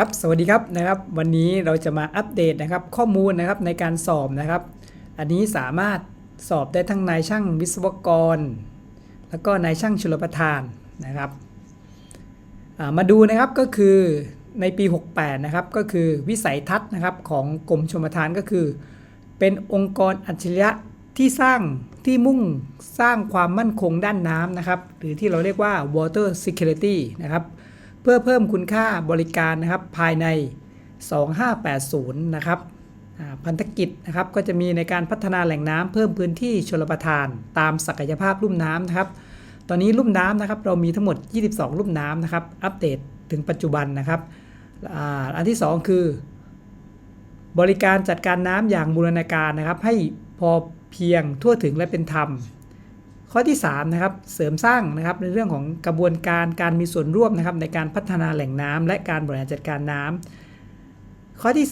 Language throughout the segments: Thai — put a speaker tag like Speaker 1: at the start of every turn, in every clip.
Speaker 1: ครับสวัสดีครับนะครับ วันนี้เราจะมาอัปเดตนะครับ ข้อมูลนะครับในการสอบนะครับ อันนี้สามารถสอบได้ทั้งนายช่างวิศวกร แล้วก็นายช่างชลประทานนะครับมาดูนะครับก็คือในปี 68 นะครับก็คือวิสัยทัศน์นะครับของกรมชลประทานก็คือ เป็นองค์กรอัจฉริยะที่สร้างที่มุ่งสร้างความมั่นคงด้านน้ำนะครับ หรือที่เราเรียกว่า water security นะครับ พื่อเพิ่มคุณค่าบริการนะครับภายใน 2580 นะครับพันธกิจนะครับก็จะมีในการพัฒนาแหล่งน้ำเพิ่มพื้นที่ชลประทาน ตามศักยภาพลุ่มน้ำนะครับ ตอนนี้ลุ่มน้ำนะครับเรามีทั้งหมด 22 ลุ่มน้ำนะครับ อัปเดตถึงปัจจุบันนะครับอันที่ 2 คือ บริการจัดการน้ำอย่างบูรณาการนะครับ ให้พอเพียงทั่วถึงและเป็นธรรม ข้อที่3นะครับเสริมสร้างนะครับในเรื่องของกระบวนการการมีส่วนร่วมนะครับในการพัฒนาแหล่งน้ำและการบริหารจัดการน้ำข้อที่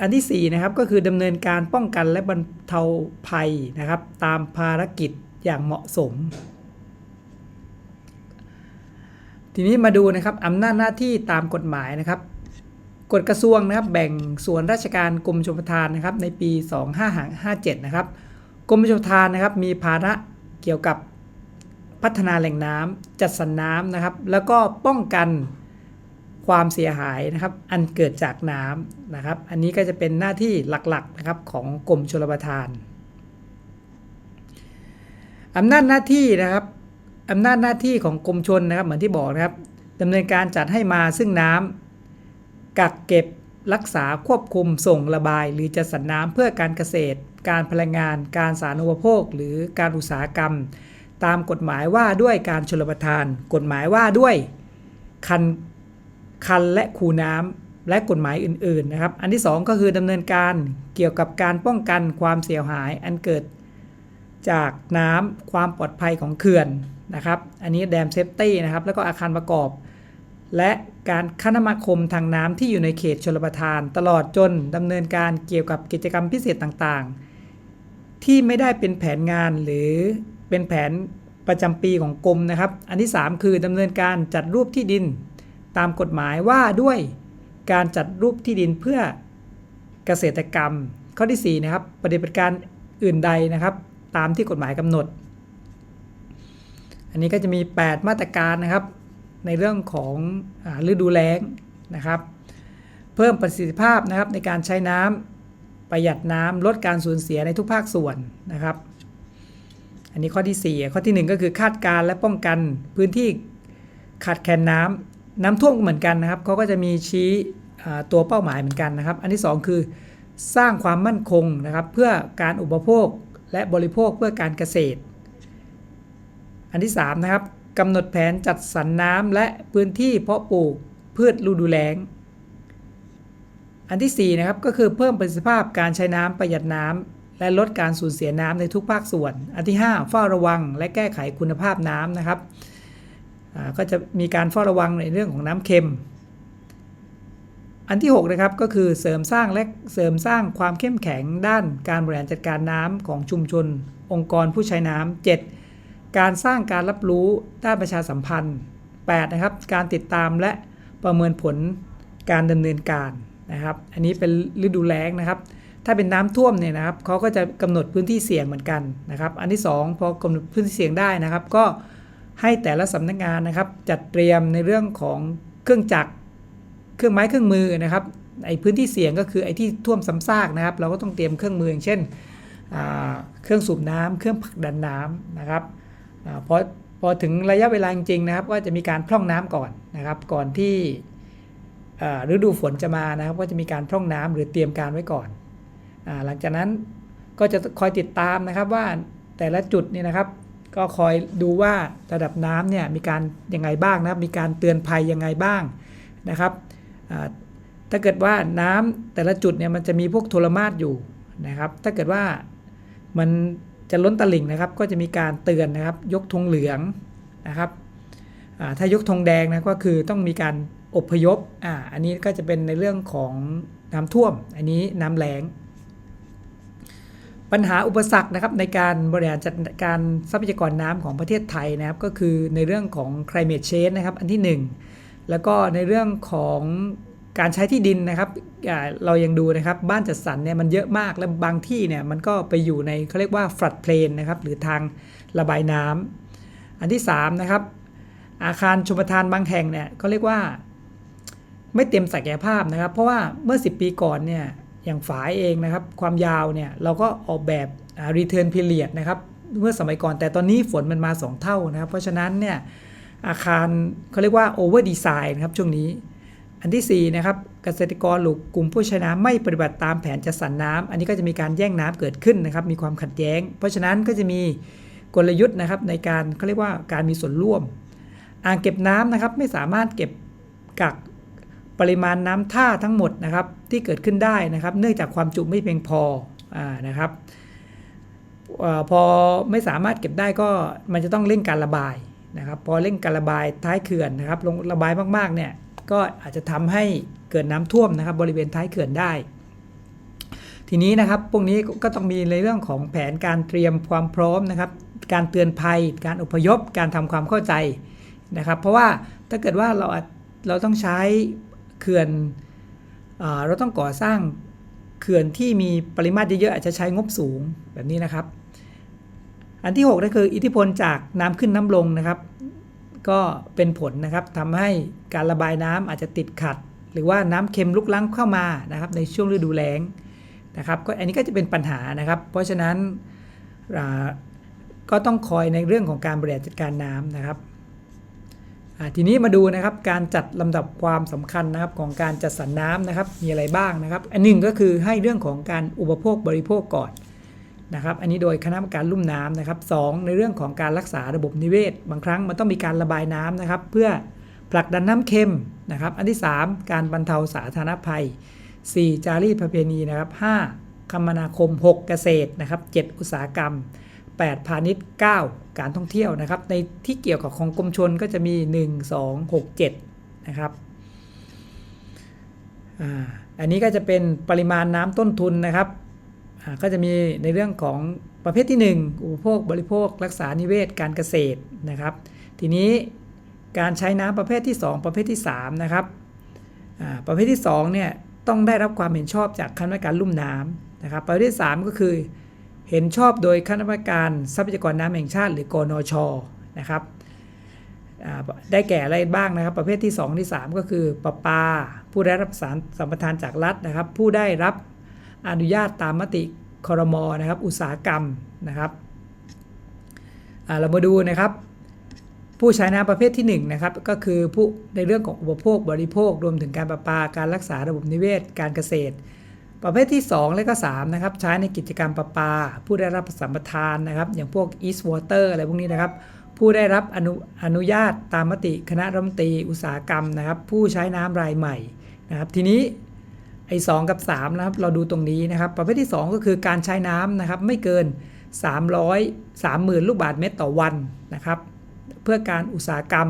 Speaker 1: อันที่4นะครับก็คือดำเนินการป้องกันและบรรเทาภัยนะครับ ตามภารกิจอย่างเหมาะสม ทีนี้มาดูนะครับอำนาจหน้าที่ตามกฎหมายนะครับกฎกระทรวงนะครับแบ่งส่วนราชการกรมชลประทานนะครับในปี 2557 นะครับกรมชลประทานนะครับมีภาระ เกี่ยวกับพัฒนาแหล่งน้ำจัดสรรน้ำนะครับ แล้วก็ป้องกันความเสียหายนะครับ อันเกิดจากน้ำนะครับ อันนี้ก็จะเป็นหน้าที่หลักๆนะครับของกรมชลประทานอำนาจหน้าที่นะครับอำนาจหน้าที่ของกรมชนนะครับ เหมือนที่บอกนะครับดำเนินการจัดให้มาซึ่งน้ำกักเก็บรักษาควบคุมส่งระบาย หรือจัดสรรน้ำเพื่อการเกษตร การพลังงาน การสาธารณูปโภค หรือการอุตสาหกรรม ตามกฎหมายว่าด้วยการชลประทาน กฎหมายว่าด้วยคันคันและคูน้ำและกฎหมายอื่นๆนะครับ อันที่ 2 ก็คือดำเนินการเกี่ยวกับการป้องกันความเสียหายอันเกิดจากน้ำความปลอดภัยของเขื่อนนะครับ อันนี้แดมเซฟตี้นะครับ แล้วก็อาคารประกอบ และการคมนาคมทางน้ำที่อยู่ในเขตชลประทาน ตลอดจนดำเนินการเกี่ยวกับกิจกรรมพิเศษต่างๆ ที่ไม่ได้เป็นแผนงานหรือเป็นแผนประจำปีของกรมนะครับ อันที่ 3 คือดำเนินการจัดรูปที่ดิน ตามกฎหมายว่าด้วยการจัดรูปที่ดินเพื่อเกษตรกรรม ข้อที่ 4 นะครับ ปฏิบัติการอื่นใดนะครับ ตามที่กฎหมายกำหนด อันนี้ก็จะมี 8 มาตรการนะครับ ในเรื่องของอฤดูแล้งนะครับ เพิ่มประสิทธิภาพนะครับในการใช้น้ำ ประหยัดน้ำลดการสูญเสียในทุกภาคส่วนนะครับ อันนี้ข้อที่ 4 ข้อที่ 1 ก็คือคาดการณ์และป้องกันพื้นที่ขาดแคลนน้ำน้ำท่วมเหมือนกันนะครับเขาก็จะมีชี้ตัวเป้าหมายเหมือนกันนะครับ อันที่ 2 คือสร้างความมั่นคงนะครับ เพื่อการอุปโภคและบริโภคเพื่อการเกษตร อันที่ 3 นะครับกำหนดแผนจัดสรรน้ำและพื้นที่เพาะปลูกพืชฤดูแล้ง อันที่ 4 นะครับก็คือเพิ่มประสิทธิภาพการใช้น้ำประหยัดน้ำและลดการสูญเสียน้ำในทุกภาคส่วน อันที่ 5 เฝ้าระวังและแก้ไขคุณภาพน้ำนะครับก็จะมีการเฝ้าระวังในเรื่องของน้ำเค็ม อันที่ 6 นะครับก็คือเสริมสร้างและเสริมสร้างความเข้มแข็งด้านการบริหารจัดการน้ำของชุมชน องค์กรผู้ใช้น้ำ7การสร้างการรับรู้ด้านประชาสัมพันธ์8นะครับการติดตามและประเมินผลการดำเนินการ นะครับ อันนี้เป็นฤดูแล้งนะครับ ถ้าเป็นน้ำท่วมเนี่ยนะครับเขาก็จะกำหนดพื้นที่เสี่ยงเหมือนกันนะครับ อันที่ 2 พอกำหนดพื้นที่เสี่ยงได้นะครับ ก็ให้แต่ละสำนักงานนะครับ จัดเตรียมในเรื่องของเครื่องจักร เครื่องไม้เครื่องมือนะครับไอ้พื้นที่เสี่ยงก็คือไอ้ที่ท่วมซ้ำซากนะครับ เราก็ต้องเตรียมเครื่องมืออย่างเช่นเครื่องสูบน้ำเครื่องผลักดันน้ำนะครับอพอพอถึงระยะเวลาจริงๆนะครับ ก็จะมีการพร่องน้ำก่อนนะครับ ก่อนที่ ฤดูฝนจะมานะครับ ก็จะมีการพร่องน้ำหรือเตรียมการไว้ก่อนอหลังจากนั้นก็จะคอยติดตามนะครับว่าแต่ละจุดนี่นะครับ ก็คอยดูว่าระดับน้ำเนี่ยมีการยังไงบ้างนะครับ มีการเตือนภัยยังไงบ้างนะครับถ้าเกิดว่าน้ำแต่ละจุดเนี่ยมันจะมีพวกโทรมาตอยู่นะครับ ถ้าเกิดว่ามันจะล้นตลิ่งนะครับ ก็จะมีการเตือนนะครับ ยกธงเหลืองนะครับถ้ายกธงแดงนะก็คือต้องมีการ อพยพอ่าอันนี้ก็จะเป็นในเรื่องของน้ำท่วม อันนี้น้ำแล้ง ปัญหาอุปสรรคนะครับในการบริหารจัดการทรัพยากรน้ำของประเทศไทยนะครับก็คือในเรื่องของ climate change นะครับ อันที่หนึ่งแล้วก็ในเรื่องของการใช้ที่ดินนะครับอ่าเรายังดูนะครับบ้านจัดสรรเนี่ยมันเยอะมากและบางที่เนี่ยมันก็ไปอยู่ในเขาเรียกว่า flood plain นะครับหรือทางระบายน้ำอันที่3นะครับอาคารชมทานบางแห่งเนี่ยเขาเรียกว่า ไม่เต็มศักยภาพนะครับ เพราะว่าเมื่อ 10 ปีก่อนเนี่ยอย่างฝายเองนะครับ ความยาวเนี่ยเราก็ออกแบบอ่า return period นะครับเมื่อสมัยก่อนแต่ตอนนี้ฝนมันมา 2 เท่านะครับ เพราะฉะนั้นเนี่ยอาคารเขาเรียกว่า over design นะครับช่วงนี้ อันที่4นะครับเกษตรกรหรือกลุ่มผู้ใช้น้ำไม่ปฏิบัติตามแผนจัดสรรน้ำอันนี้ก็จะมีการแย่งน้ำเกิดขึ้นนะครับ มีความขัดแย้ง เพราะฉะนั้นก็จะมีกลยุทธ์นะครับในการเขาเรียกว่าการมีส่วนร่วม อ่างเก็บน้ำนะครับไม่สามารถเก็บกัก ปริมาณน้ำท่าทั้งหมดนะครับที่เกิดขึ้นได้นะครับ เนื่องจากความจุไม่เพียงพออนะครับอพอไม่สามารถเก็บได้ก็มันจะต้องเร่งการระบายนะครับ พอเร่งการระบายท้ายเขื่อนนะครับ ลงระบายมากๆเนี่ยก็อาจจะทำให้เกิดน้ำท่วมนะครับ บริเวณท้ายเขื่อนได้ ทีนี้นะครับพวกนี้ก็ต้องมีในเรื่องของแผนการเตรียมความพร้อมนะครับ การเตือนภัย การอพยพ การทำความเข้าใจนะครับ เพราะว่าถ้าเกิดว่าเราเราต้องใช้ เขื่อนเราต้องก่อสร้างเขื่อนที่มีปริมาตรเยอะๆอาจจะใช้งบสูงแบบนี้นะครับ อันที่6ก็คืออิทธิพลจากน้ำขึ้นน้ำลงนะครับ ก็เป็นผลนะครับทำให้การระบายน้ำอาจจะติดขัด หรือว่าน้ำเค็มลุกล้ำเข้ามานะครับ ในช่วงฤดูแล้งนะครับก็อันนี้ก็จะเป็นปัญหานะครับ เพราะฉะนั้นก็ต้องคอยในเรื่องของการบริหารจัดการน้ำนะครับ ทีนี้มาดูนะครับการจัดลำดับความสำคัญนะครับของการจัดสรรน้ำนะครับมีอะไรบ้างนะครับ อันหนึ่งก็คือให้เรื่องของการอุปโภคบริโภคก่อนนะครับอันนี้โดยคณะกรรมการลุ่มน้ำนะครับสองในเรื่องของการรักษาระบบนิเวศ บางครั้งมันต้องมีการระบายน้ำนะครับ เพื่อผลักดันน้ำเค็มนะครับ อันที่ 3 การบรรเทาสาธารณภัย 4 จารีตประเพณีนะครับ 5 คมนาคม 6 เกษตรนะครับ 7 อุตสาหกรรม 8 พาณิชย์ 9 การท่องเที่ยวนะครับ ในที่เกี่ยวกับของกรมชนก็จะมี 1 2 6 7 นะครับอันนี้ก็จะเป็นปริมาณน้ำต้นทุนนะครับก็จะมีในเรื่องของประเภทที่ 1 อุปโภคบริโภค รักษานิเวศ การเกษตรนะครับ ทีนี้การใช้น้ำประเภทที่ 2 ประเภทที่ 3 นะครับประเภทที่2เนี่ยต้องได้รับความเห็นชอบจากคณะกรรมการลุ่มน้ำนะครับ ประเภทที่ 3 ก็คือ เห็นชอบโดยคณะกรรมการทรัพยากรน้ำแห่งชาติ หรือกนชนะครับได้แก่อะไรบ้างนะครับ ประเภทที่ 2 ที่ 3 ก็คือประปา ผู้ได้รับสารสัมปทานจากรัฐนะครับ ผู้ได้รับอนุญาตตามมติคอรมอนะครับ อุตสาหกรรมนะครับเรามาดูนะครับ ผู้ใช้น้ำประเภทที่1นะครับก็คือผู้ในเรื่องของอุปโภคบริโภค รวมถึงการประปาการรักษาระบบนิเวศ การเกษตร ประเภทที่ 2 และก็3นะครับใช้ในกิจกรรมประปา ผู้ได้รับสัมปทานนะครับ อย่างพวก East Water อะไรพวกนี้นะครับ ผู้ได้รับอนุอนุญาตตามมติคณะรัฐมนตรีอุตสาหกรรมนะครับ ผู้ใช้น้ำรายใหม่นะครับ ทีนี้ไอ้สกับ3นะครับเราดูตรงนี้นะครับ ประเภทที่ 2 ก็คือการใช้น้ำนะครับ ไม่เกิน 300 30,000 ลูกบาศก์เมตรต่อวันนะครับ เพื่อการอุตสาหกรรม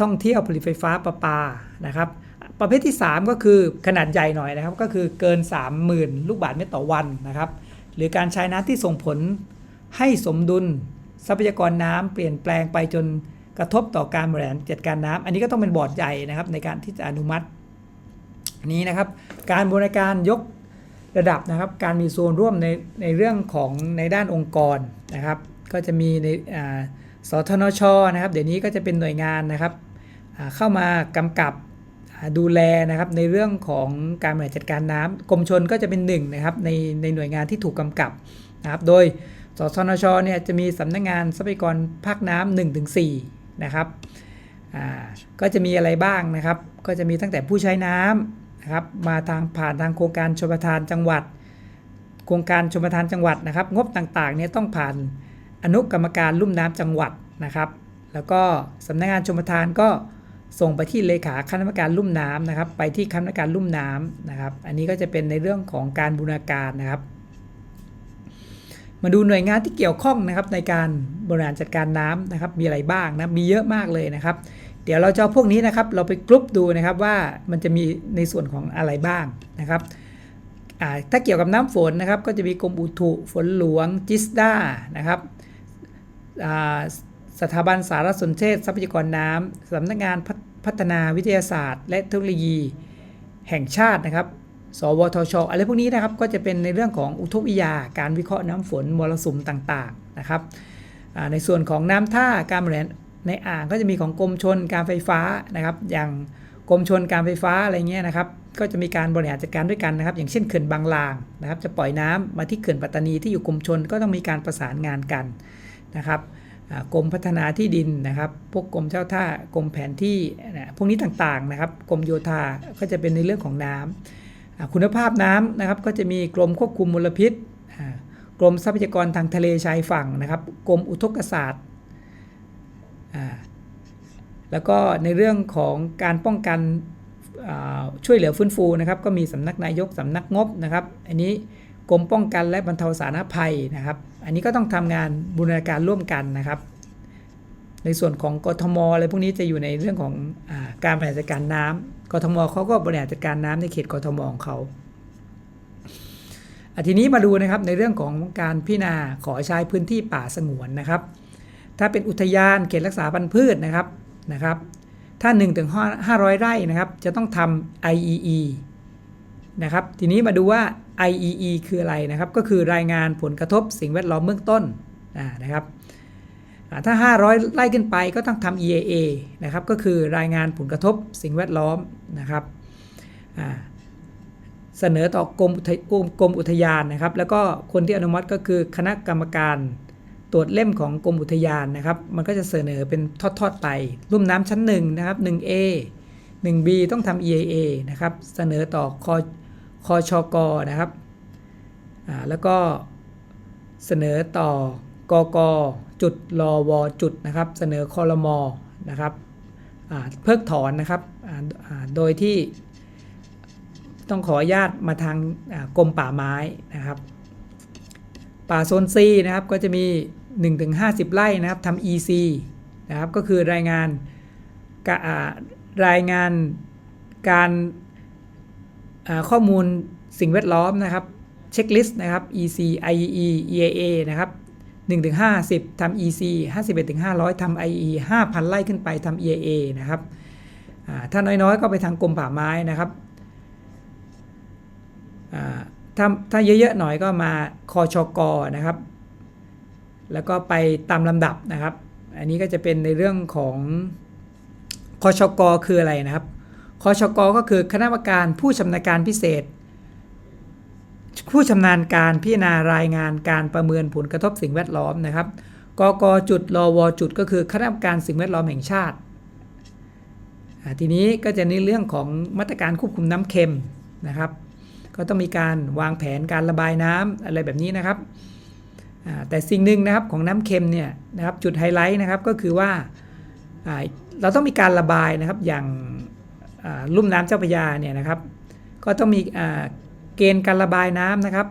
Speaker 1: ท่องเที่ยวผลิตไฟฟ้าประปานะครับ ประเภทที่ 3 ก็คือขนาดใหญ่หน่อยนะครับ ก็คือเกิน 30,000 ลูกบาศก์เมตรต่อวันนะครับ หรือการใช้น้ำที่ส่งผลให้สมดุลทรัพยากรน้ำเปลี่ยนแปลงไปจนกระทบต่อการบริหารจัดการน้ำอันนี้ก็ต้องเป็นบอร์ดใหญ่นะครับในการที่จะอนุมัตินี้นะครับ การบริการยกระดับนะครับ การมีส่วนร่วมในในเรื่องของในด้านองค์กรนะครับ ก็จะมีในสทนชนะครับ เดี๋ยวนี้ก็จะเป็นหน่วยงานนะครับเข้ามากำกับ ดูแลนะครับในเรื่องของการบริหารจัดการน้ำกรมชนก็จะเป็นหนึ่งนะครับในในหน่วยงานที่ถูกกำกับนะครับ โดยสทนชเนี่ยจะมีสำนักงงานทรัพยากรภาคน้ำ1นถึงสนะครับก็จะมีอะไรบ้างนะครับ ก็จะมีตั้งแต่ผู้ใช้น้ำนะครับมาทางผ่านทางโครงการชมประทานจังหวัด โครงการชมประทานจังหวัดนะครับ งบต่างๆเนี่ยต้องผ่านอนุกรรมการลุ่มน้ำจังหวัดนะครับ แล้วก็สำนักงานชมประทานก็ ส่งไปที่เลขาคณะกรรมการลุ่มน้ำนะครับ ไปที่คณะกรรมการลุ่มน้ำนะครับ อันนี้ก็จะเป็นในเรื่องของการบูรณาการนะครับ มาดูหน่วยงานที่เกี่ยวข้องนะครับ ในการบริหารจัดการน้ำนะครับ มีอะไรบ้างนะมีเยอะมากเลยนะครับ เดี๋ยวเราจะเอาพวกนี้นะครับ เราไปกรุ๊ปดูนะครับว่ามันจะมีในส่วนของอะไรบ้างนะครับถ้าเกี่ยวกับน้ำฝนนะครับ ก็จะมีกรมอุตุฝนหลวงจิสดานะครับ สถาบันสารสนเทศทรัพยากรน้ำสำนักงานพัฒพัฒนาวิทยาศาสตร์ และเทคโนโลยี แห่งชาตินะครับ สวทช อะไรพวกนี้นะครับก็จะเป็นในเรื่องของอุทกวิทยา การวิเคราะห์น้ำฝนมรสุมต่างๆนะครับในส่วนของน้ำท่าการบริหารในอ่างก็จะมีของกรมชนการไฟฟ้านะครับ อย่างกรมชนการไฟฟ้าอะไรเงี้ยนะครับ ก็จะมีการบริหารจัดการด้วยกันนะครับ อย่างเช่นเขื่อนบางลางนะครับ จะปล่อยน้ำมาที่เขื่อนปัตตานีที่อยู่กรมชนก็ต้องมีการประสานงานกันนะครับ กรมพัฒนาที่ดินนะครับ พวกกรมเจ้าท่ากรมแผนที่นะพวกนี้ต่างๆนะครับ กรมโยธาก็จะเป็นในเรื่องของน้ำอ่าคุณภาพน้ำนะครับก็จะมีกรมควบคุมมลพิษ กรมทรัพยากรทางทะเลชายฝั่งนะครับ กรมอุทกศาสตร์แล้วก็ในเรื่องของการป้องกันช่วยเหลือฟื้นฟูนะครับ ก็มีสำนักนายกสำนักงบนะครับ อันนี้ กรมป้องกันและบรรเทาสาธารณภัยนะครับ อันนี้ก็ต้องทำงานบูรณาการร่วมกันนะครับ ในส่วนของกทมอะไรพวกนี้จะอยู่ในเรื่องของอการบริหารจัดการน้ำกทมเขาก็บริหารจัดการน้ำในเขตกทมของเขาอะทีนี้มาดูนะครับในเรื่องของการพิจารณาขอใช้พื้นที่ป่าสงวนนะครับ ถ้าเป็นอุทยานเขตรักษาพันธุ์พืชนะครับนะครับ ถ้า1ถึง500 ไร่นะครับ จะต้องทำ IEE นะครับ ทีนี้มาดูว่า IEE คืออะไรนะครับ ก็คือรายงานผลกระทบสิ่งแวดล้อมเบื้องต้นนะครับถ้า 500ไร่ขึ้นไปก็ต้องทำ EAA นะครับ ก็คือรายงานผลกระทบสิ่งแวดล้อมนะครับเสนอต่อกรมกรมกรมอุทยานนะครับ แล้วก็คนที่อนุมัติก็คือคณะกรรมการตรวจเล่มของกรมอุทยานนะครับ มันก็จะเสนอเป็นทอดๆไปรุ่มน้ำชั้น1นะครับ 1A 1B ต้องทำ EAA นะครับ เสนอต่อค คชกนะครับอ่าแล้วก็เสนอต่อกกจุดรอวจุดนะครับ เสนอคอรมอนะครับอ่าเพิกถอนนะครับอ่าโดยที่ต้องขออนุญาตมาทางกรมป่าไม้นะครับ ป่าโซนซีนะครับก็จะมี 1-50 ไร่นะครับทำ EC นะครับก็คือรายงานกะรายงานการ ข้อมูลสิ่งแวดล้อมนะครับเช็คลิสต์นะครับ EC IEE EAA นะครับ1ถึง50ทำ EC 51ถึง500ทำ IE 5,000 ไร่ขึ้นไปทำ EAA นะครับถ้าน้อยๆ ก็ไปทางกรมป่าไม้นะครับถ้าถ้าเยอะๆหน่อยก็มาคอชกนะครับ แล้วก็ไปตามลำดับนะครับ อันนี้ก็จะเป็นในเรื่องของคอชกอคืออะไรนะครับ คอชกก็คือคณะกรรมการผู้ชำนาญการพิเศษ ผู้ชำนาญการพิจารณารายงานการประเมินผลกระทบสิ่งแวดล้อมนะครับกกจุดรอวจุดก็คือคณะกรรมการสิ่งแวดล้อมแห่งชาติ ทีนี้ก็จะในเรื่องของมาตรการควบคุมน้ำเค็มนะครับ ก็ต้องมีการวางแผนการระบายน้ำอะไรแบบนี้นะครับ แต่สิ่งหนึ่งนะครับของน้ำเค็มเนี่ยนะครับจุดไฮไลท์นะครับก็คือว่าเราต้องมีการระบายนะครับอย่าง ลุ่มน้ำเจ้าพระยาเนี่ยนะครับ ก็ต้องมีเกณฑ์การระบายน้ำนะครับ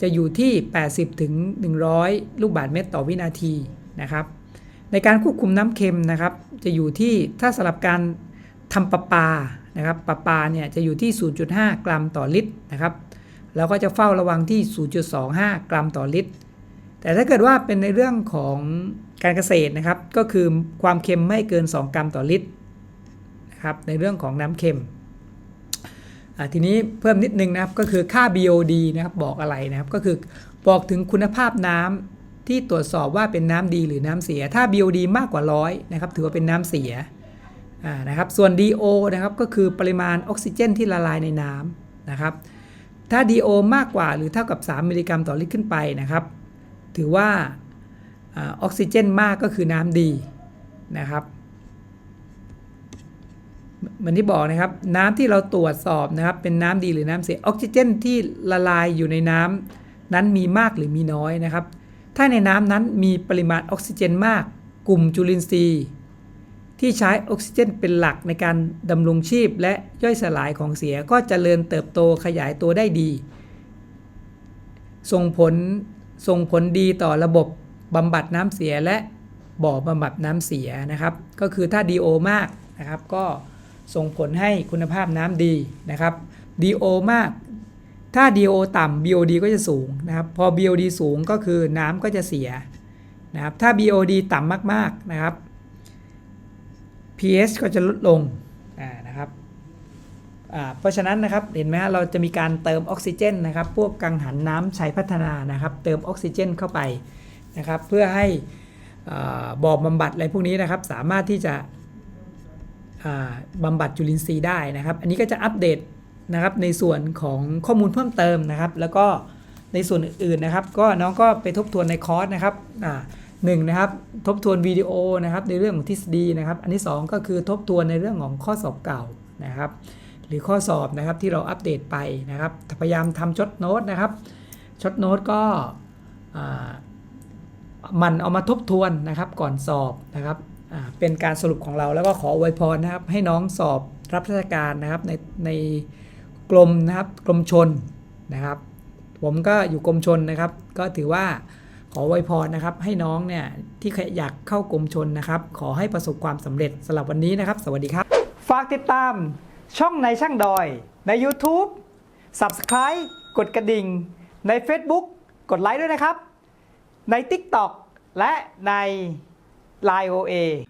Speaker 1: จะอยู่ที่ 80ถึง100 ลูกบาศก์เมตรต่อวินาทีนะครับ ในการควบคุมน้ำเค็มนะครับ จะอยู่ที่ถ้าสำหรับการทำประปานะครับประปาเนี่ยจะอยู่ที่ 0.5 กรัมต่อลิตรนะครับแล้วก็จะเฝ้าระวังที่ 0.25 กรัมต่อลิตร แต่ถ้าเกิดว่าเป็นในเรื่องของการเกษตรนะครับ ก็คือความเค็มไม่เกิน 2 กรัมต่อลิตร นะครับในเรื่องของน้ำเค็มทีนี้เพิ่มนิดนึงนะครับก็คือค่า BOD นะครับบอกอะไรนะครับก็คือบอกถึงคุณภาพน้ำที่ตรวจสอบว่าเป็นน้ำดีหรือน้ำเสีย ถ้า BOD มากกว่า100นะครับถือว่าเป็นน้ำเสียนะครับส่วน DO นะครับก็คือปริมาณออกซิเจนที่ละลายในน้ำนะครับถ้า DO มากกว่าหรือเท่ากับ 3 มิลลิกรัมต่อลิตรขึ้นไปนะครับ ถือว่าออกซิเจนมากก็คือน้ำดีนะครับ เหมือนที่บอกนะครับ น้ำที่เราตรวจสอบนะครับ เป็นน้ำดีหรือน้ำเสียออกซิเจนที่ละลายอยู่ในน้ำนั้นมีมากหรือมีน้อยนะครับ ถ้าในน้ำนั้นมีปริมาณออกซิเจนมาก กลุ่มจุลินทรีย์ ที่ใช้ออกซิเจนเป็นหลักในการดำรงชีพและย่อยสลายของเสียก็จเจริญเติบโตขยายตัวได้ดี ส่งผลส่งผลดีต่อระบบบำบัดน้ำเสียและบ่อบำบัดน้ำเสียนะครับ ก็คือถ้า DO มากนะครับก็ ส่งผลให้คุณภาพน้ำดีนะครับ DO มาก ถ้า DO ต่ำ BOD ก็จะสูงนะครับ พอ BOD สูงก็คือน้ำก็จะเสียนะครับ ถ้า BOD ต่ำมากๆนะครับ pH ก็จะลดลงนะครับเพราะฉะนั้นนะครับเห็นไหมฮะเราจะมีการเติมออกซิเจนนะครับ พวกกังหันน้ำใช้พัฒนานะครับ เติมออกซิเจนเข้าไปนะครับ เพื่อให้บ่อบำบัดอะไรพวกนี้นะครับ สามารถที่จะ บำบัดจุลินทรีย์ได้นะครับ อันนี้ก็จะอัปเดตนะครับในส่วนของข้อมูลเพิ่มเติมนะครับ แล้วก็ในส่วนอื่นๆนะครับ ก็น้องก็ไปทบทวนในคอร์สนะครับหนึ่งนะครับทบทวนวิดีโอนะครับในเรื่องของทฤษฎีนะครับ อันที่สองก็คือทบทวนในเรื่องของข้อสอบเก่านะครับ หรือข้อสอบนะครับที่เราอัปเดตไปนะครับพยายามทำช็อตโน้ตนะครับช็อตโน้ตก็มันเอามาทบทวนนะครับก่อนสอบนะครับ เป็นการสรุปของเราแล้วก็ขออวยพรนะครับ ให้น้องสอบรับราชการนะครับในในกรมนะครับกรมชนนะครับ ผมก็อยู่กรมชนนะครับ ก็ถือว่าขออวยพรนะครับ ให้น้องเนี่ยที่อยากเข้ากรมชนนะครับ ขอให้ประสบความสำเร็จสำหรับวันนี้นะครับ สวัสดีครับ ฝากติดตามช่องในช่างดอย ใน YouTube Subscribe กดกระดิ่ง ใน Facebook กดไลค์ด้วยนะครับ ใน TikTok และใน Line OA